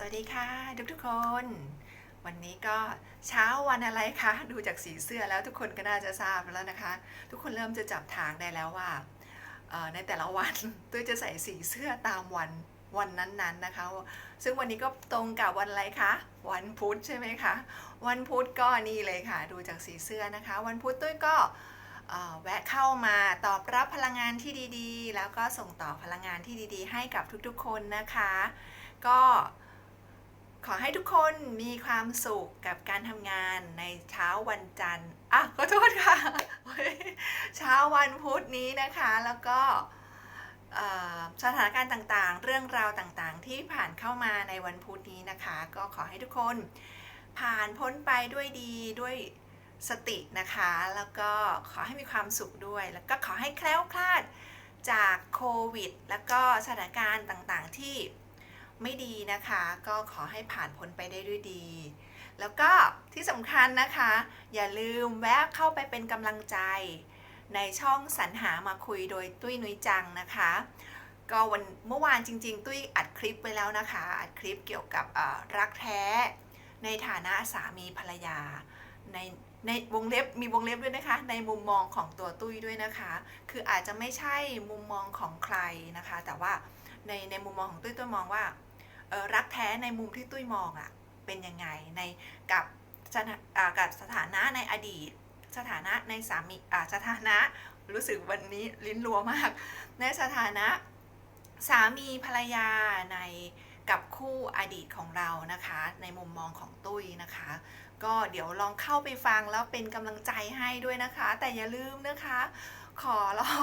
สวัสดีค่ะ ทุกทุกคน วันนี้ก็เช้าวันอะไรคะดูจากสีเสื้อแล้วทุกคนก็น่าจะทราบแล้วนะคะ ทุกคนเริ่มจะจับทางได้แล้วว่าในแต่ละวันตุ้ยจะใส่สีเสื้อตามวันวันนั้นๆนะคะ ซึ่งวันนี้ก็ตรงกับวันอะไรคะ วันพุธใช่ไหมคะ วันพุธก็นี่เลยค่ะ ดูจากสีเสื้อนะคะ วันพุธตุ้ยก็แวะเข้ามาตอบรับพลังงานที่ดีๆ แล้วก็ส่งต่อพลังงานที่ดีๆ ให้กับทุกๆคนนะคะ ก็ ขอให้ทุกคนมีความสุขกับการทำงานในเช้าวันจันทร์อะขอโทษค่ะ เช้าวันพุธนี้นะคะ แล้วก็สถานการณ์ต่างๆ เรื่องราวต่างๆ ที่ผ่านเข้ามาในวันพุธนี้นะคะ ก็ขอให้ทุกคนผ่านพ้นไปด้วยดีด้วยสตินะคะ แล้วก็ขอให้มีความสุขด้วย แล้วก็ขอให้แคล้วคลาดจากโควิด แล้วก็สถานการณ์ต่างๆ ที่ ไม่ดีนะคะ ก็ขอให้ผ่านพ้นไปได้ด้วยดี แล้วก็ที่สำคัญนะคะ อย่าลืมแวะเข้าไปเป็นกำลังใจ ในช่องสรรหามาคุยโดยตุ้ยนุ้ยจังนะคะ ก็วันเมื่อวานจริง ๆ ตุ้ยอัดคลิปไว้แล้วนะคะ อัดคลิปเกี่ยวกับรักแท้ ในฐานะสามีภรรยาในในวงเล็บมีวงเล็บด้วยนะคะ ในมุมมองของตัวตุ้ยด้วยนะคะ คืออาจจะไม่ใช่มุมมองของใครนะคะ แต่ว่าในในมุมมองของตุ้ยตุ้ยมองว่า รักแท้ในมุมที่ตุ้ยมองอะเป็นยังไงในกับสถาอ่ากับสถานะในอดีต สถานะในสามีสถานะรู้สึกวันนี้ลิ้นรัวมาก ในสถานะสามีภรรยาในกับคู่อดีตของเรานะคะ ในมุมมองของตุ้ยนะคะ ก็เดี๋ยวลองเข้าไปฟังแล้วเป็นกำลังใจให้ด้วยนะคะ แต่อย่าลืมนะคะ ขอร้อ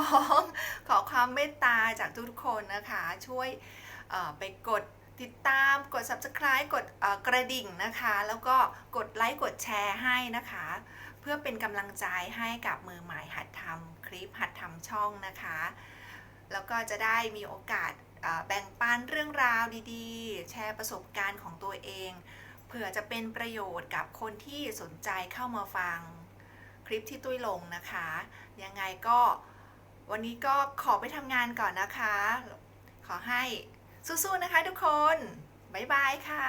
งขอความเมตตาจากทุกคนนะคะ ช่วยไปกด ติดตามกด subscribe กดกระดิ่งนะคะ แล้วก็กดไลค์กดแชร์ให้นะคะ เพื่อเป็นกำลังใจให้กับมือใหม่หัดทำคลิปหัดทำช่องนะคะ แล้วก็จะได้มีโอกาสแบ่งปันเรื่องราวดีๆ แชร์ประสบการณ์ของตัวเองเผื่อจะเป็นประโยชน์กับคนที่สนใจเข้ามาฟังคลิปที่ตุ้ยลงนะคะ ยังไงก็วันนี้ก็ขอไปทำงานก่อนนะคะ ขอให้ สู้ๆนะคะทุกคน บ๊ายบายค่ะ